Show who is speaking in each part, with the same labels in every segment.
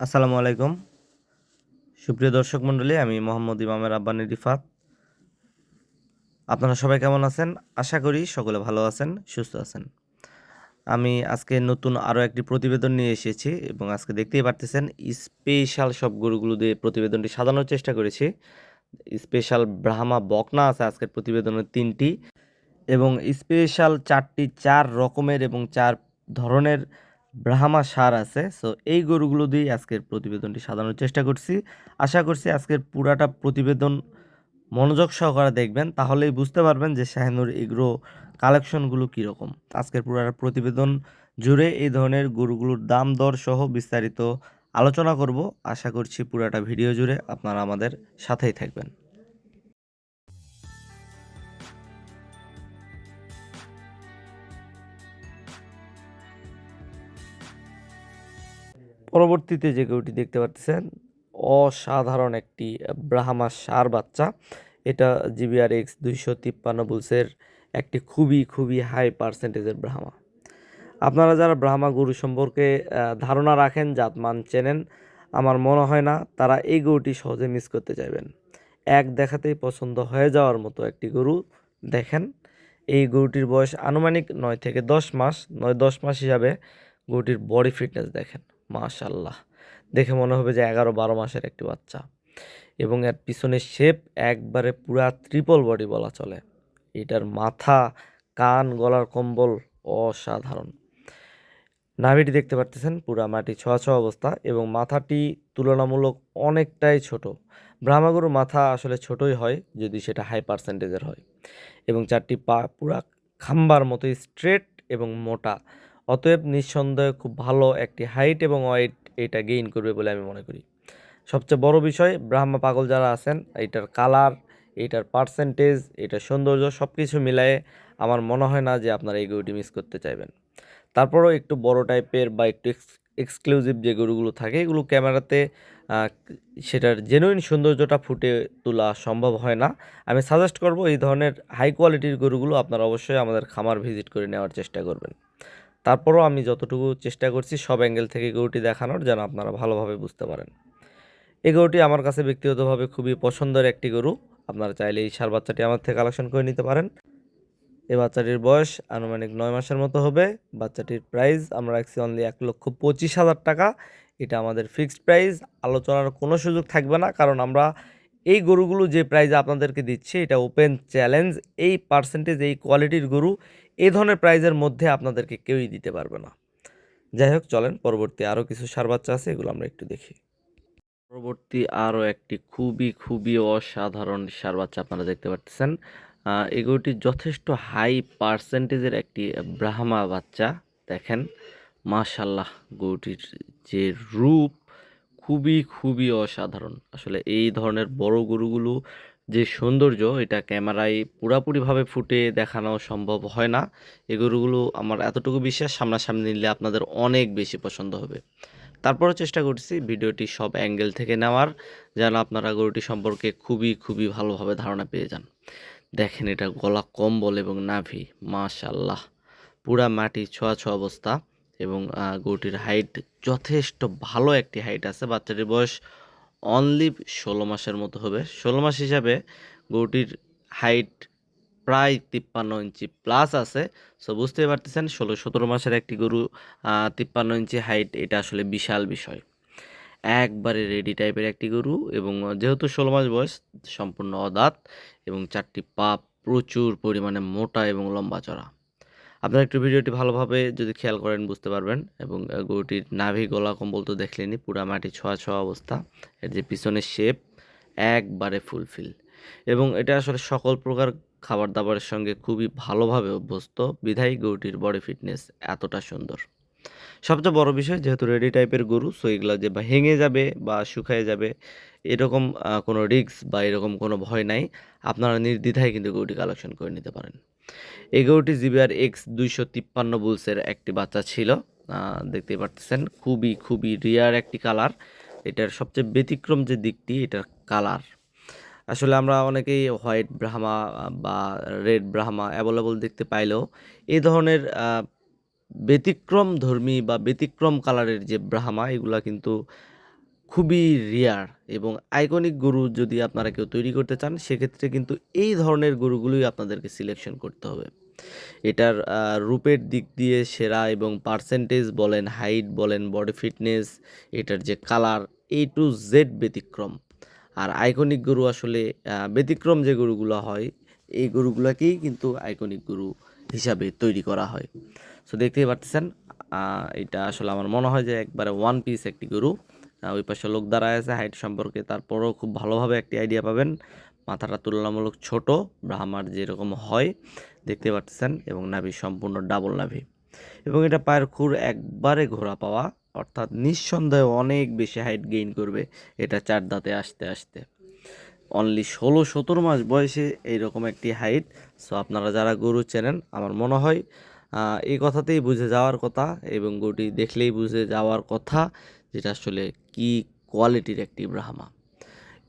Speaker 1: আসসালামু আলাইকুম। সুপ্রিয় দর্শক মণ্ডলী, আমি মোহাম্মদ ইমামের আব্বানি রিফাত। আপনারা সবাই কেমন আছেন? আশা করি সকলে ভালো আছেন, সুস্থ আছেন। আমি আজকে নতুন আরও একটি প্রতিবেদন নিয়ে এসেছি এবং আজকে দেখতেই পারতেছেন স্পেশাল সব গরুগুলো দিয়ে প্রতিবেদনটি সাজানোর চেষ্টা করেছি। স্পেশাল ব্রাহ্মা বকনা আছে আজকের প্রতিবেদনের তিনটি এবং স্পেশাল চারটি চার রকমের এবং চার ধরনের ব্রাহ্মা সার আছে। সো এই গরুগুলো দিয়েই আজকের প্রতিবেদনটি সাজানোর চেষ্টা করছি। আশা করছি আজকের পুরাটা প্রতিবেদন মনোযোগ সহকারে দেখবেন, তাহলেই বুঝতে পারবেন যে শাহিনুর এগ্রো কালেকশনগুলো কীরকম। আজকের পুরাটা প্রতিবেদন জুড়ে এই ধরনের গরুগুলোর দাম, দর সহ বিস্তারিত আলোচনা করব। আশা করছি পুরাটা ভিডিও জুড়ে আপনারা আমাদের সাথেই থাকবেন। পরবর্তীতে যে গরুটি দেখতে পাচ্ছেন অসাধারণ একটি ব্রাহ্মা সার বাচ্চা। এটা জিবিআর এক্স দুইশো তিপ্পান্ন বুলসের একটি খুবই খুবই হাই পার্সেন্টেজের ব্রাহ্মা। আপনারা যারা ব্রাহ্মা গরু সম্পর্কে ধারণা রাখেন, জাতমান চেনেন, আমার মনে হয় না তারা এই গরুটি সহজে মিস করতে চাইবেন। এক দেখাতেই পছন্দ হয়ে যাওয়ার মতো একটি গরু দেখেন। এই গরুটির বয়স আনুমানিক নয় থেকে দশ মাস। নয় দশ মাস হিসাবে গরুটির বডি ফিটনেস দেখেন। মাশাল্লাহ দেখে মনে হবে যে এগারো বারো মাসের একটি বাচ্চা। এবং এর পিছনে শেপ একবারে পুরা ট্রিপল বডি বলা চলে। এটার মাথা, কান, গলার কম্বল অসাধারণ। নাভিটি দেখতে পারতেছেন, পুরা মাটি ছোঁয়া ছোঁয়া অবস্থা এবং মাথাটি তুলনামূলক অনেকটাই ছোট। ব্রাহ্মাগরুর মাথা আসলে ছোটই হয়, যদি সেটা হাই পার্সেন্টেজের হয়। এবং চারটি পা পুরা খাম্বার মতো স্ট্রেট এবং মোটা। অতএব নিঃসন্দেহে খুব ভালো একটি হাইট এবং ওয়েট এটা গেইন করবে বলে আমি মনে করি। সবচেয়ে বড় বিষয়, ব্রাহ্মা পাগল যারা আছেন এইটার কালার এইটার পার্সেন্টেজ এটার সৌন্দর্য সব কিছু মিলায়ে আমার মনে হয় না যে আপনারা এই গরুটি মিস করতে চাইবেন। তারপরেও একটু বড় টাইপের বা একটু এক্সক্লুসিভ যে গরুগুলো থাকে, এগুলো ক্যামেরাতে সেটার জেনুইন সৌন্দর্যটা ফুটে তোলা সম্ভব হয় না। আমি সাজেস্ট করব এই ধরনের হাই কোয়ালিটির গরুগুলো আপনারা অবশ্যই আমাদের খামার ভিজিট করে নেওয়ার চেষ্টা করবেন। তারপরও আমি যতটুকু চেষ্টা করছি সব অ্যাঙ্গেল থেকে গরুটি দেখানোর যেন আপনারা ভালোভাবে বুঝতে পারেন। এই গরুটি আমার কাছে ব্যক্তিগতভাবে খুবই পছন্দের একটি গরু। আপনারা চাইলে এই সার বাচ্চাটি আমার থেকে কালেকশন করে নিতে পারেন। এই বাচ্চাটির বয়স আনুমানিক নয় মাসের মতো হবে। বাচ্চাটির প্রাইস আমরা রাখছি অনলি এক লক্ষ পঁচিশ হাজার টাকা। এটা আমাদের ফিক্সড প্রাইস আলোচনার কোনো সুযোগ থাকবে না। কারণ আমরা এই গরুগুলো যে প্রাইজে আপনাদেরকে দিচ্ছি, এটা ওপেন চ্যালেঞ্জ এই পার্সেন্টেজ এই কোয়ালিটির গরু এই ধরনের প্রাইজের মধ্যে আপনাদেরকে কেউই দিতে পারবে না। যাই হোক, চলেন, পরবর্তী আরও কিছু সার বাচ্চা আছে, এগুলো আমরা একটু দেখি। পরবর্তী আরও একটি খুবই খুবই অসাধারণ সার বাচ্চা আপনারা দেখতে পাচ্ছেন গরুটি যথেষ্ট হাই পার্সেন্টেজের একটি ব্রাহ্মা বাচ্চা, দেখেন। মাশাল্লাহ গরুটির যে রূপ খুবই খুবই অসাধারণ। আসলে এই ধরনের বড় গরুগুলো যে সৌন্দর্য, এটা ক্যামেরায় পুরাপুরিভাবে ফুটে দেখানো সম্ভব হয় না। এই গরুগুলো আমার এতটুকু বিশ্বাস, সামনাসামনি নিলে আপনাদের অনেক বেশি পছন্দ হবে। তারপরও চেষ্টা করছি ভিডিওটি সব অ্যাঙ্গেল থেকে নেওয়ার, যেন আপনারা গরুটি সম্পর্কে খুবই খুবই ভালোভাবে ধারণা পেয়ে যান। দেখেন এটা গলা কম্বল এবং নাভি মাশাল্লাহ পুরা মাটি ছোঁয়া ছোঁয়া অবস্থা এবং গরুটির হাইট যথেষ্ট ভালো একটি হাইট আছে। বাচ্চাটির বয়স অনলি ষোলো মাসের মতো হবে। ষোলো মাস হিসাবে গরুটির হাইট প্রায় তিপ্পান্ন ইঞ্চি প্লাস আছে। সো বুঝতেই পারতেছেন, ষোলো, সতেরো মাসের একটি গরু তিপ্পান্ন ইঞ্চি হাইট এটা আসলে বিশাল বিষয়। একবারে রেডি টাইপের একটি গরু এবং যেহেতু ষোলো মাস বয়স, সম্পূর্ণ অদাঁত এবং চারটি পা প্রচুর পরিমাণে মোটা এবং লম্বা চড়া। আপনারা একটু ভিডিওটি ভালোভাবে যদি খেয়াল করেন বুঝতে পারবেন এবং গরুটির নাভি, গলা, কম্বল তো দেখলেনি পুরা মাটি ছোঁয়া ছোঁয়া অবস্থা। এর যে পিছনের শেপ একবারে ফুলফিল। এবং এটা আসলে সকল প্রকার খাবার দাবারের সঙ্গে খুবই ভালোভাবে অভ্যস্ত। বিধায়ী গরুটির বডি ফিটনেস এতটা সুন্দর। সবচেয়ে বড় বিষয়, যেহেতু রেডি টাইপের গরু সো এগুলো যে বা ভেঙে যাবে বা শুকায় যাবে এরকম কোনো রিস্ক বা এরকম কোনো ভয় নাই। আপনারা নির্দ্বিধায় কিন্তু গরুটি কালেকশন করে নিতে পারেন। এই গরুটি জিবিআর এক্স দুইশো তিপ্পান্ন বুলসের একটি বাচ্চা ছিল। আহ, দেখতেই পারতেছেন খুবই খুবই রিয়ার একটি কালার এটার সবচেয়ে ব্যতিক্রম যে দিকটি এটার কালার আসলে আমরা অনেকেই হোয়াইট ব্রাহ্মা বা রেড ব্রাহ্মা অ্যাভেলেবল দেখতে পাইলেও এই ধরনের ব্যতিক্রম ধর্মী বা ব্যতিক্রম কালারের যে ব্রাহ্মা এগুলা কিন্তু খুবই রেয়ার এবং আইকনিক গরু যদি আপনারা কেউ তৈরি করতে চান, সেক্ষেত্রে কিন্তু এই ধরনের গরুগুলোই আপনাদেরকে সিলেকশন করতে হবে। এটার রূপের দিক দিয়ে সেরা এবং পার্সেন্টেজ বলেন হাইট বলেন বডি ফিটনেস এটার যে কালার এ টু জেড ব্যতিক্রম। আর আইকনিক গরু আসলে ব্যতিক্রম যে গরুগুলো হয়, এই গরুগুলোকেই কিন্তু আইকনিক গরু হিসাবে তৈরি করা হয়। সো দেখতেই পাচ্ছেন এটা আসলে আমার মনে হয় যে একবারে ওয়ান পিস একটি গরু। ওই পাশে লোক দাঁড়ায় আছে হাইট সম্পর্কে। তারপরেও খুব ভালোভাবে একটি আইডিয়া পাবেন। মাথাটা তুলনামূলক ছোট ব্রাহ্মার যেরকম হয়, দেখতে পাচ্ছেন, এবং নাভি সম্পূর্ণ ডাবল নাভি। এবং এটা পায়ের খুর একবারে ঘোরা পাওয়া, অর্থাৎ নিঃসন্দেহে অনেক বেশি হাইট গেইন করবে এটা চার দাঁতে আসতে আসতে। অনলি ষোলো সতেরো মাস বয়সে এইরকম একটি হাইট সো আপনারা যারা গরু চেনেন, আমার মনে হয় এই কথাতেই বুঝে যাওয়ার কথা, এবং গরুটি দেখলেই বুঝে যাওয়ার কথা। যেটা আসলে কি কোয়ালিটির একটি ব্রাহ্মা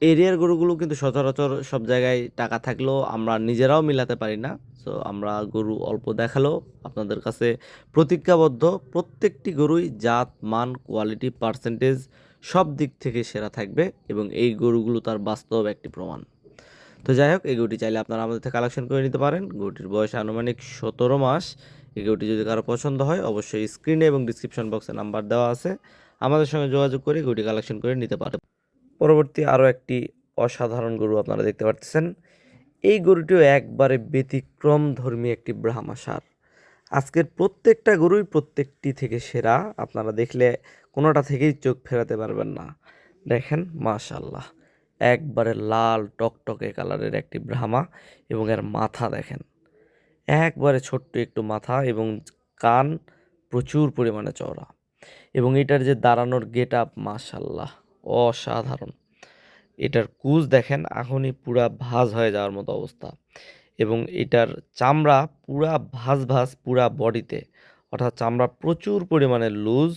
Speaker 1: এরিয়ার গরুগুলো কিন্তু সচরাচর সব জায়গায় টাকা থাকলেও আমরা নিজেরাও মিলাতে পারি না। সো আমরা গরু অল্প দেখালেও আপনাদের কাছে প্রতিজ্ঞাবদ্ধ। প্রত্যেকটি গরুই জাত, মান কোয়ালিটি পার্সেন্টেজ সব দিক থেকে সেরা থাকবে এবং এই গরুগুলো তার বাস্তব একটি প্রমাণ। তো যাই হোক, এই গরুটি চাইলে আপনারা আমাদের থেকে কালেকশন করে নিতে পারেন। গরুটির বয়স আনুমানিক সতেরো মাস। এই গরুটি যদি কারও পছন্দ হয়, অবশ্যই স্ক্রিনে এবং ডিসক্রিপশন বক্সে নাম্বার দেওয়া আছে। আমাদের সঙ্গে যোগাযোগ করে গরুটি কালেকশন করে নিতে পারেন পরবর্তী আরও একটি অসাধারণ গরু আপনারা দেখতে পাচ্ছেন এই গরুটিও একবারে ব্যতিক্রম ধর্মী একটি ব্রাহ্মা সার। আজকের প্রত্যেকটা গরুই প্রত্যেকটি থেকে সেরা। আপনারা দেখলে কোনোটা থেকেই চোখ ফেরাতে পারবেন না। দেখেন মাশাল্লাহ একবারে লাল টকটকে কালারের একটি ব্রাহ্মা এবং এর মাথা দেখেন। একবারে ছোট্ট একটু মাথা এবং কান প্রচুর পরিমাণে চওড়া। এবং এটার যে দাঁড়ানোর গেট আপ মাশাল্লাহ অসাধারণ। এটার কুচ দেখেন এখনই পুরা ভাজ হয়ে যাওয়ার মতো অবস্থা। এবং এটার চামড়া পুরা ভাজ ভাজ, পুরা বডিতে। অর্থাৎ চামড়া প্রচুর পরিমাণে লুজ।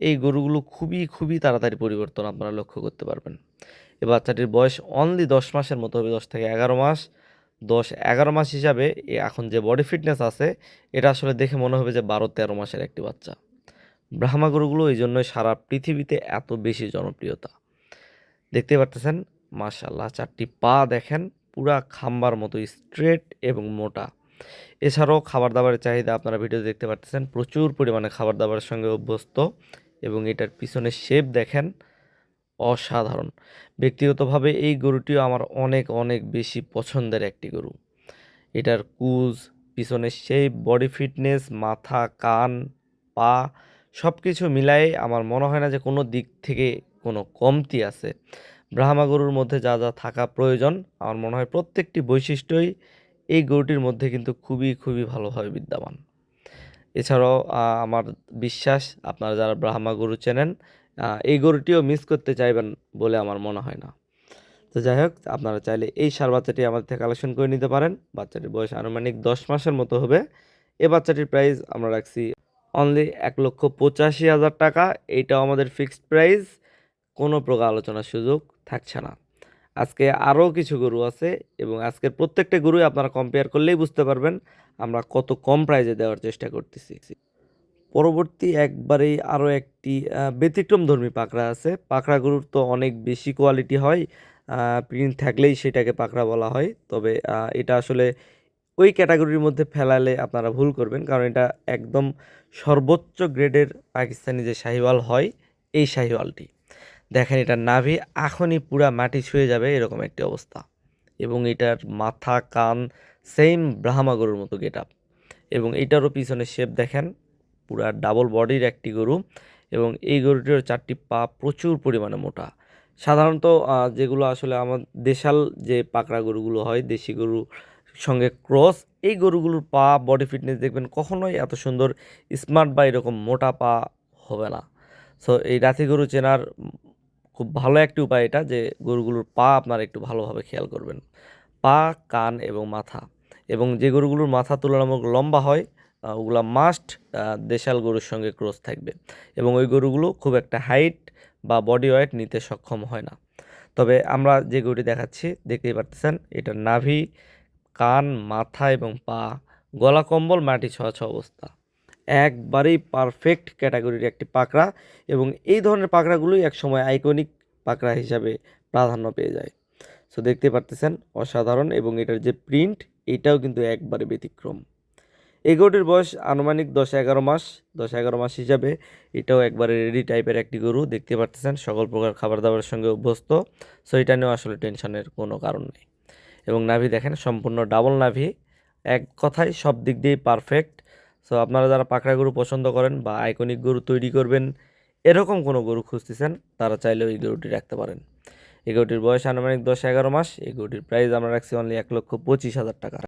Speaker 1: এই গরুগুলো খুবই খুবই তাড়াতাড়ি পরিবর্তন আপনারা লক্ষ্য করতে পারবেন। এ বাচ্চাটির বয়স অনলি দশ মাসের মতো হবে, দশ থেকে এগারো মাস। দশ এগারো মাস হিসাবে এখন যে বডি ফিটনেস আছে, এটা আসলে দেখে মনে হবে যে বারো তেরো মাসের একটি বাচ্চা। ব্রাহ্মা গরুগুলো এই জন্যই সারা পৃথিবীতে এত বেশি জনপ্রিয়তা। দেখতে পারতেছেন? মাশাল্লাহ চারটি পা দেখেন, পুরা খাম্বার মতো স্ট্রেট এবং মোটা। এছাড়াও খাবার দাবারের চাহিদা আপনারা ভিডিও দেখতে পাচ্ছেন প্রচুর পরিমাণে খাবার দাবারের সঙ্গে অভ্যস্ত এবং এটার পিছনে শেপ দেখেন, অসাধারণ। ব্যক্তিগতভাবে এই গরুটিও আমার অনেক অনেক বেশি পছন্দের একটি গরু। এটার কুজ পিছনের শেপ বডি ফিটনেস মাথা, কান, পা সব কিছু মিলাই আমার মনে হয় না যে কোনো দিক থেকে কোনো কমতি আছে। ব্রাহ্মা গরুর মধ্যে যা যা থাকা প্রয়োজন, আমার মনে হয় প্রত্যেকটি বৈশিষ্ট্যই এই গরুটির মধ্যে কিন্তু খুবই খুবই ভালোভাবে বিদ্যমান। এছাড়াও আমার বিশ্বাস, আপনারা যারা ব্রাহ্মা গরু চেনেন এই গরুটিও মিস করতে চাইবেন বলে আমার মনে হয় না। তো যাই হোক, আপনারা চাইলে এই সার বাচ্চাটি আমাদের থেকে কালেকশন করে নিতে পারেন। বাচ্চাটির বয়স আনুমানিক দশ মাসের মতো হবে। এ বাচ্চাটির প্রাইস আমরা রাখছি অনলি এক লক্ষ পঁচাশি হাজার টাকা। এইটাও আমাদের ফিক্সড প্রাইস কোনো প্রকার আলোচনার সুযোগ থাকছে না। আজকে আরও কিছু গরু আছে এবং আজকের প্রত্যেকটা গরুই আপনারা কম্পেয়ার করলেই বুঝতে পারবেন আমরা কত কম প্রাইজে দেওয়ার চেষ্টা করতেছি। পরবর্তী একবারেই আরও একটি আহ, ব্যতিক্রমধর্মী পাকড়া আছে। পাকড়া গরুর তো অনেক বেশি কোয়ালিটি হয়। প্রিন্ট থাকলেই সেটাকে পাকড়া বলা হয়। তবে এটা আসলে ওই ক্যাটাগরির মধ্যে ফেলালে আপনারা ভুল করবেন। কারণ এটা একদম সর্বোচ্চ গ্রেডের পাকিস্তানি যে শাহিওয়াল হয়, এই শাহিওয়ালটি। দেখেন এটা নাভি এখনই পুরা মাটি ছুঁয়ে যাবে এরকম একটি অবস্থা। এবং এটার মাথা, কান সেম ব্রাহ্মা গরুর মতো গেট আপ এবং এটারও পিছনে শেপ দেখেন, পুরা ডাবল বডির একটি গরু। এবং এই গরুটির চারটি পা প্রচুর পরিমাণে মোটা। সাধারণত যেগুলো আসলে আমার দেশাল যে পাকড়া গরুগুলো হয়, দেশি গরু সঙ্গে ক্রস, এই গরুগুলোর পা বডি ফিটনেস দেখবেন কখনোই এত সুন্দর স্মার্ট বা এরকম মোটা পা হবে না। সো এই রাতি গরু চেনার খুব ভালো একটি উপায় এটা যে, গরুগুলোর পা আপনারা একটু ভালোভাবে খেয়াল করবেন। পা, কান এবং মাথা এবং যে গরুগুলোর মাথা তুলনামূলক লম্বা হয় ওগুলা মাস্ট দেশাল গরুর সঙ্গে ক্রস থাকবে এবং ওই গরুগুলো খুব একটা হাইট বা বডি ওয়েট নিতে সক্ষম হয় না। তবে আমরা যে গরুটি দেখাচ্ছি, দেখতেই পারতেছেন, এটা নাভি কান, মাথা এবং পা, গলা, কম্বল, মাটি ছোঁয়া অবস্থা। একবারেই পারফেক্ট ক্যাটাগরির একটি পাকড়া এবং এই ধরনের পাকড়াগুলোই একসময় আইকনিক পাকড়া হিসাবে প্রাধান্য পেয়ে যায়। সো দেখতে পারতেছেন, অসাধারণ এবং এটার যে প্রিন্ট এটাও কিন্তু একবারে ব্যতিক্রম। এই বয়স আনুমানিক দশ এগারো মাস, দশ এগারো মাস হিসাবে এটাও একবারে রেডি টাইপের একটি গরু, দেখতে পারতেছেন, সকল প্রকার খাবার দাবারের সঙ্গে অভ্যস্ত। সো এটা নিয়েও আসলে টেনশনের কোনো কারণ নেই। এবং নাভি দেখেন, সম্পূর্ণ ডাবল নাভি। এক কথায় সব দিক দিয়েই পারফেক্ট সো আপনারা যারা পাকড়া গরু পছন্দ করেন বা আইকনিক গরু তৈরি করবেন, এরকম কোনো গরু খুঁজতেছেন, তারা চাইলেও এই গরুটি রাখতে পারেন। এই গরুটির বয়স আনুমানিক দশ এগারো মাস। এই গরুটির প্রাইস আমরা রাখছি অনলি এক লক্ষ পঁচিশ হাজার টাকা।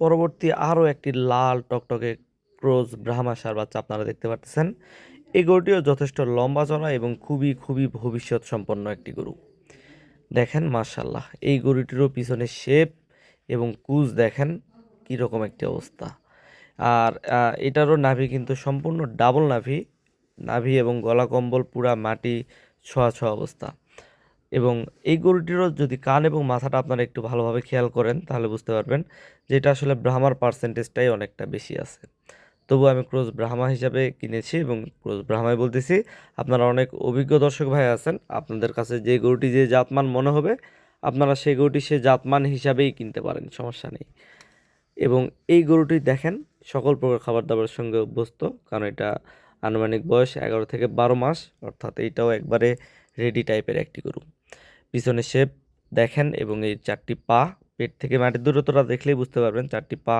Speaker 1: পরবর্তী আরও একটি লাল টকটকে ক্রোজ ব্রাহ্মা সার বাচ্চা আপনারা দেখতে পাচ্ছেন। এই গরুটিও যথেষ্ট লম্বা চড়া এবং খুবই খুবই ভবিষ্যৎ সম্পন্ন একটি গরু। দেখেন মার্শাল্লাহ এই গরুটিরও পিছনে শেপ এবং কুজ দেখেন কীরকম একটি অবস্থা। আর এটারও নাভি কিন্তু সম্পূর্ণ ডাবল নাভি নাভি এবং গলা কম্বল পুরা মাটি ছোঁয়া ছোঁয়া অবস্থা। এবং এই গরুটিরও যদি কান এবং মাথাটা আপনারা একটু ভালোভাবে খেয়াল করেন, তাহলে বুঝতে পারবেন যে এটা আসলে ব্রাহ্মার পার্সেন্টেজটাই অনেকটা বেশি আছে। তবু আমি ক্রোজ ব্রাহ্মা হিসাবে কিনেছি এবং ক্রোজ ব্রাহ্মাই বলতেছি, আপনারা অনেক অভিজ্ঞ দর্শক ভাই আছেন, আপনাদের কাছে যে গরুটি যে জাতমান মনে হবে, আপনারা সেই গরুটি সে জাতমান হিসাবেই কিনতে পারেন, সমস্যা নেই। এবং এই গরুটি দেখেন, সকল প্রকার খাবার দাবারের সঙ্গে অভ্যস্ত, কারণ এটা আনুমানিক বয়স এগারো থেকে বারো মাস, অর্থাৎ এইটাও একবারে রেডি টাইপের একটি গরু। পিছনে শেপ দেখেন এবং এই চারটি পা, পেট থেকে মাটির দূরত্বটা দেখলেই বুঝতে পারবেন, চারটি পা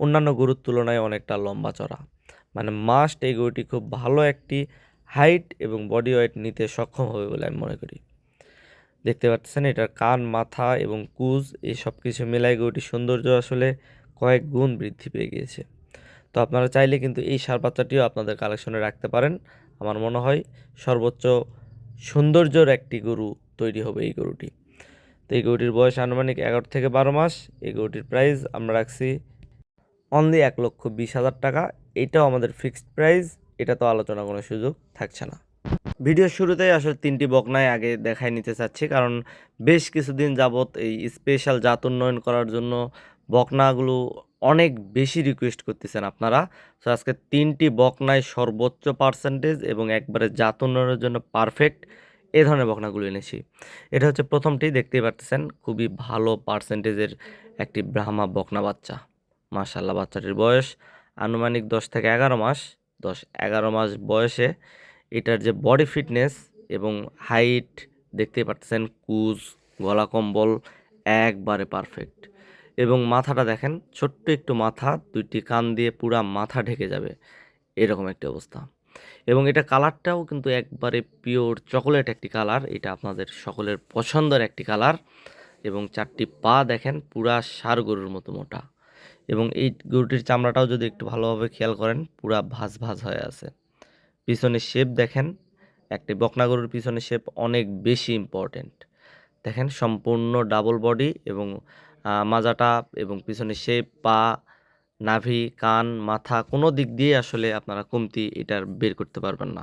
Speaker 1: অন্যান্য গরুর তুলনায় অনেকটা লম্বা চড়া। মানে মাস্ট এই গরুটি খুব ভালো একটি হাইট এবং বডি ওয়েট নিতে সক্ষম হবে বলে আমি মনে করি। দেখতে পাচ্ছেন এটার কান, মাথা এবং কুজ, এই সব কিছু মেলায় গরুটির সৌন্দর্য আসলে কয়েক গুণ বৃদ্ধি পেয়ে গিয়েছে। তো আপনারা চাইলে কিন্তু এই সার বাচ্চাটিও আপনাদের কালেকশনে রাখতে পারেন। আমার মনে হয় সর্বোচ্চ সৌন্দর্যর একটি গরু তৈরি হবে এই গরুটি। তো এই গরুটির বয়স আনুমানিক এগারো থেকে বারো মাস। এই গরুটির প্রাইস আমরা রাখছি অনলি এক লক্ষ বিশ হাজার টাকা। এটাও আমাদের ফিক্সড প্রাইস এটা তো আলোচনা কোনো সুযোগ থাকছে না। ভিডিওর শুরুতেই আসলে তিনটি বকনায় আগে দেখাই নিতে চাচ্ছি, কারণ বেশ কিছুদিন যাবৎ এই স্পেশাল জাত উন্নয়ন করার জন্য বকনাগুলো অনেক বেশি রিকোয়েস্ট করতেছেন আপনারা। তো আজকে তিনটি বকনায় সর্বোচ্চ পার্সেন্টেজ এবং একবারে জাত উন্নয়নের জন্য পারফেক্ট এ ধরনের বকনাগুলো এনেছি। এটা হচ্ছে প্রথমটি, দেখতেই পারতেছেন, খুবই ভালো পার্সেন্টেজের একটি ব্রাহ্মা বকনা বাচ্চা। মাশাল্লাহ বাচ্চাটির বয়স আনুমানিক দশ থেকে এগারো মাস। দশ, এগারো মাস বয়সে এটার যে বডি ফিটনেস এবং হাইট দেখতেই পাচ্ছেন কুজ, গলা কম্বল একবারে পারফেক্ট এবং মাথাটা দেখেন, ছোট্ট একটু মাথা, দুইটি কান দিয়ে পুরা মাথা ঢেকে যাবে। এরকম একটি অবস্থা। এবং এটা কালারটাও কিন্তু একবারে পিওর চকোলেট একটি কালার এটা আপনাদের সকলের পছন্দের একটি কালার এবং চারটি পা দেখেন, পুরা সার গরুর মতো মোটা। এবং এই গরুটির চামড়াটাও যদি একটু ভালোভাবে খেয়াল করেন, পুরা ভাজ ভাজ হয়ে আছে। পিছনে শেপ দেখেন, একটি বকনা গরুর পিছনে শেপ অনেক বেশি ইম্পর্ট্যান্ট দেখেন, সম্পূর্ণ ডাবল বডি এবং মাজাটা এবং পিছনে শেপ পা, নাভি, কান, মাথা, কোনো দিক দিয়ে আসলে আপনারা কমতি এটার বের করতে পারবেন না।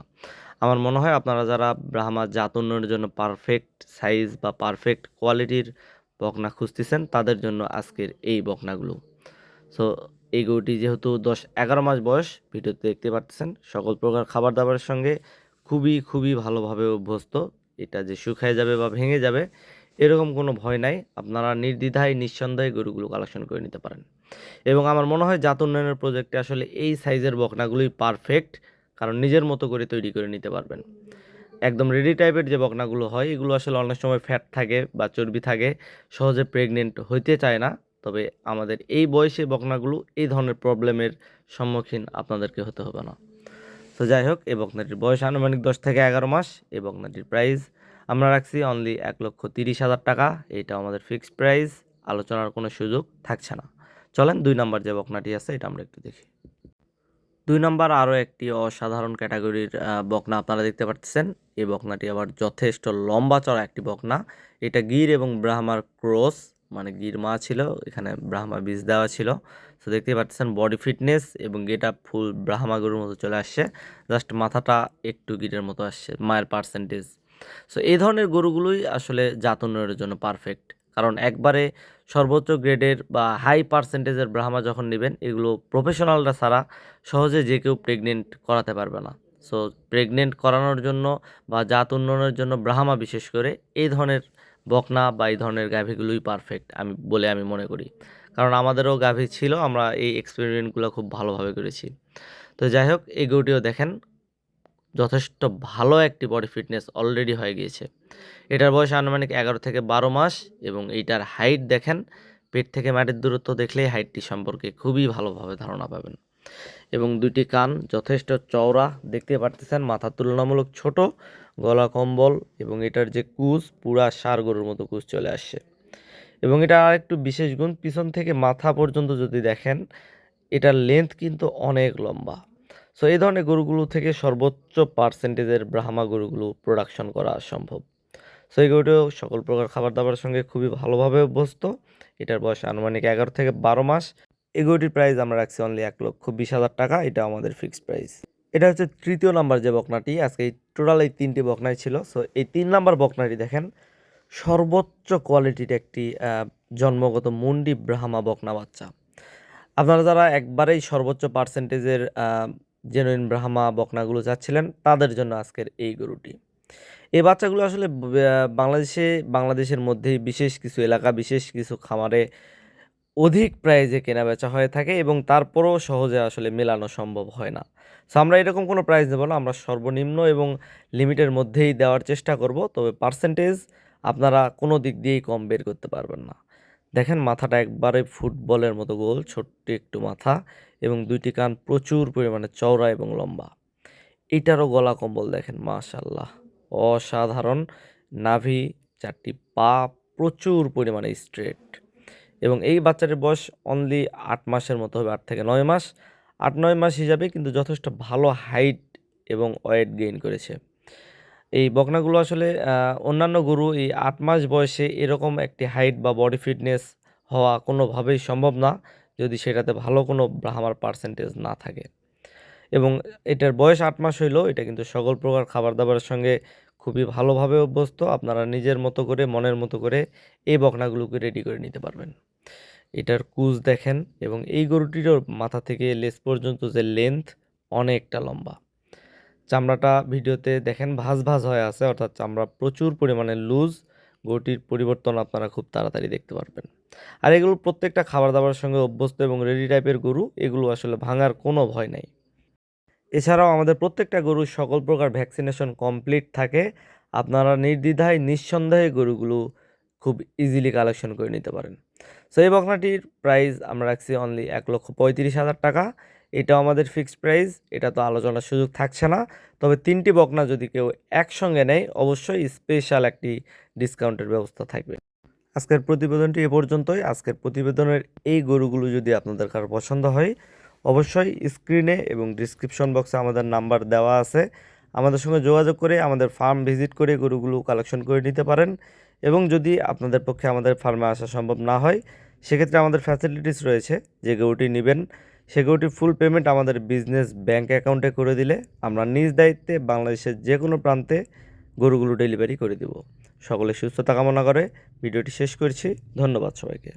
Speaker 1: আমার মনে হয় আপনারা যারা ব্রাহ্মা জাত উন্নয়নের জন্য পারফেক্ট সাইজ বা পারফেক্ট কোয়ালিটির বকনা খুঁজতেছেন, তাদের জন্য আজকের এই বকনাগুলো। সো এই গরুটি যেহেতু দশ এগারো মাস বয়স, ভিডিওতে দেখতে পাচ্ছেন সকল প্রকার খাবার দাবারের সঙ্গে খুবই খুবই ভালোভাবে অভ্যস্ত। এটা যে শুকায় যাবে বা ভেঙে যাবে, এরকম কোনো ভয় নাই। আপনারা নির্দ্বিধায়, নিঃসন্দেহে গরুগুলো কালেকশন করে নিতে পারেন। এবং আমার মনে হয় জাত উন্নয়নের প্রজেক্টে আসলে এই সাইজের বকনাগুলোই পারফেক্ট কারণ নিজের মতো করে তৈরি করে নিতে পারবেন। একদম রেডি টাইপের যে বকনাগুলো হয়, এগুলো আসলে অনেক সময় ফ্যাট থাকে বা চর্বি থাকে, সহজে প্রেগনেন্ট হইতে চায় না। তবে আমাদের এই বয়সে বকনাগুলো এই ধরনের প্রবলেমের সম্মুখীন আপনাদেরকে হতে হবে না। তো যাই হোক, এই বকনাটির বয়স আনুমানিক দশ থেকে এগারো মাস। এই বকনাটির প্রাইস আমরা রাখছি অনলি এক লক্ষ তিরিশ হাজার টাকা। এইটা আমাদের ফিক্সড প্রাইস আলোচনার কোনো সুযোগ থাকছে না। চলেন দুই নাম্বার যে বকনাটি আছে, এটা আমরা একটু দেখি। দুই নম্বর আরও একটি অসাধারণ ক্যাটাগরির বকনা আপনারা দেখতে পাচ্ছেন। এই বকনাটি আবার যথেষ্ট লম্বা চড়া একটি বকনা। এটা গির এবং ব্রাহ্মার ক্রস। মানে মা ছিল, এখানে ব্রাহ্মা বীজ দেওয়া ছিল। তো দেখতেই পাচ্ছেন বডি ফিটনেস এবং গেটা ফুল ব্রাহ্মা গরুর মতো চলে আসছে। জাস্ট মাথাটা একটু গিরের মতো আসছে, মায়ের পার্সেন্টেজ সো এই ধরনের গরুগুলোই আসলে জাত উন্নয়নের জন্য পারফেক্ট কারণ একবারে সর্বোচ্চ গ্রেডের বা হাই পার্সেন্টেজের ব্রাহ্মা যখন নেবেন, এগুলো প্রফেশনালরা ছাড়া সহজে যে কেউ প্রেগনেন্ট করাতে পারবে না। সো প্রেগনেন্ট করানোর জন্য বা জাত উন্নয়নের জন্য ব্রাহ্মা বিশেষ করে এই ধরনের বকনা বা এই ধরনের গাভীগুলোই পারফেক্ট আমি বলে আমি মনে করি। কারণ আমাদেরও গাভী ছিল, আমরা এই এক্সপেরিমেন্টগুলো খুব ভালোভাবে করেছি। তো যাই হোক এই গরুটিও দেখেন, যথেষ্ট ভালো একটি বডি ফিটনেস অলরেডি হয়ে গিয়েছে। এটার বয়স আনুমানিক এগারো থেকে বারো মাস এবং এইটার হাইট দেখেন, পেট থেকে মাটির দূরত্ব দেখলেই হাইটটি সম্পর্কে খুবই ভালোভাবে ধারণা পাবেন। এবং দুটি কান, যথেষ্ট চওড়া, দেখতে পারতেছেন, মাথা তুলনামূলক ছোট গলা কম্বল এবং এটার যে কুচ পুরা সার গরুর মতো কুচ চলে আসছে। এবং এটা আর একটু বিশেষ গুণ, পিছন থেকে মাথা পর্যন্ত যদি দেখেন, এটার লেন্থ কিন্তু অনেক লম্বা। সো এই ধরনের গরুগুলো থেকে সর্বোচ্চ পার্সেন্টেজের ব্রাহ্মা গরুগুলো প্রোডাকশন করা সম্ভব। সো এই গরুটিও সকল প্রকার খাবার দাবারের সঙ্গে খুবই ভালোভাবে অভ্যস্ত। এটার বয়স আনুমানিক এগারো থেকে বারো মাস। এই গরুটির প্রাইস আমরা রাখছি অনলি এক লক্ষ বিশ হাজার টাকা। এটা আমাদের ফিক্সড প্রাইস এটা হচ্ছে তৃতীয় নাম্বার যে বকনাটি, আজকে টোটাল এই তিনটি বকনাই ছিল। সো এই তিন নাম্বার বকনাটি দেখেন, সর্বোচ্চ কোয়ালিটির একটি জন্মগত মুন্ডি ব্রাহ্মা বকনা বাচ্চা। আপনারা যারা একবারেই সর্বোচ্চ পার্সেন্টেজের জেনুইন ব্রাহ্মা বকনাগুলো চাচ্ছিলেন, তাদের জন্য আজকের এই গরুটি। এই বাচ্চাগুলো আসলে বাংলাদেশে, বাংলাদেশের মধ্যেই বিশেষ কিছু এলাকা, বিশেষ কিছু খামারে অধিক প্রাইজে কেনা বেচা হয়ে থাকে এবং তারপরেও সহজে আসলে মেলানো সম্ভব হয় না। সো আমরা এরকম কোনো প্রাইস দেবো না, আমরা সর্বনিম্ন এবং লিমিটের মধ্যেই দেওয়ার চেষ্টা করব, তবে পার্সেন্টেজ আপনারা কোনো দিক দিয়েই কম বের করতে পারবেন না। দেখেন মাথাটা একবারে ফুটবলের মতো গোল, ছোট্ট একটু মাথা এবং দুইটি কান প্রচুর পরিমাণে চওড়া এবং লম্বা। এটারও গলা কম্বল দেখেন মাশাল্লাহ অসাধারণ। নাভি চারটি পা প্রচুর পরিমাণে স্ট্রেট এবং এই বাচ্চাটির বয়স অনলি আট মাসের মতো হবে, আট থেকে নয় মাস। আট নয় মাস হিসাবে কিন্তু যথেষ্ট ভালো হাইট এবং ওয়েট গেইন করেছে। এই বকনাগুলো আসলে অন্যান্য গরু এই আট মাস বয়সে এরকম একটি হাইট বা বডি ফিটনেস হওয়া কোনোভাবেই সম্ভব না, যদি সেটাতে ভালো কোনো ব্রাহ্মার পার্সেন্টেজ না থাকে। এবং এটার বয়স আট মাস হইলেও এটা কিন্তু সকল প্রকার খাবার দাবারের সঙ্গে খুবই ভালোভাবে অভ্যস্ত। আপনারা নিজের মতো করে, মনের মতো করে এই বকনাগুলোকে রেডি করে নিতে পারবেন। এটার কুজ দেখেন এবং এই গরুটিরও মাথা থেকে লেস পর্যন্ত যে লেন্থ অনেকটা লম্বা। চামড়াটা ভিডিওতে দেখেন ভাজ ভাজ হয়ে আছে, অর্থাৎ চামড়া প্রচুর পরিমাণে লুজ গরুটির পরিবর্তন আপনারা খুব তাড়াতাড়ি দেখতে পারবেন। আর এগুলো প্রত্যেকটা খাবার দাবারের সঙ্গে অভ্যস্ত এবং রেডি টাইপের গরু, এগুলো আসলে ভাঙার কোনো ভয় নাই। এছাড়াও আমাদের প্রত্যেকটা গরুর সকল প্রকার ভ্যাকসিনেশন কমপ্লিট থাকে। আপনারা নির্দ্বিধায়, নিঃসন্দেহে গরুগুলো খুব ইজিলি কালেকশন করে নিতে পারেন। সো এই বকনাটির প্রাইস আমরা রাখছি অনলি এক লক্ষ পঁয়ত্রিশ হাজার টাকা। এটাও আমাদের ফিক্সড প্রাইস এটা তো আলোচনার সুযোগ থাকছে না। তবে তিনটি বকনা যদি কেউ একসঙ্গে নেয়, অবশ্যই স্পেশাল একটি ডিসকাউন্টের ব্যবস্থা থাকবে। আজকের প্রতিবেদনটি এ পর্যন্তই। আজকের প্রতিবেদনের এই গরুগুলো যদি আপনাদের কারও পছন্দ হয়, অবশ্যই স্ক্রিনে এবং ডিসক্রিপশন বক্সে আমাদের নাম্বার দেওয়া আছে। আমাদের সঙ্গে যোগাযোগ করে, আমাদের ফার্ম ভিজিট করে গরুগুলো কালেকশন করে নিতে পারেন। এবং যদি আপনাদের পক্ষে আমাদের ফার্মে আসা সম্ভব না হয়, সেক্ষেত্রে আমাদের ফ্যাসিলিটিস রয়েছে, যে গরুটি নেবেন। সে গরুটির ফুল পেমেন্ট আমাদের বিজনেস ব্যাংক অ্যাকাউন্টে করে দিলে আমরা নিজ দায়িত্বে বাংলাদেশের যে কোনো প্রান্তে গরুগুলো ডেলিভারি করে দেব। সকলে সুস্থতা কামনা করে ভিডিওটি শেষ করছি। ধন্যবাদ সবাইকে।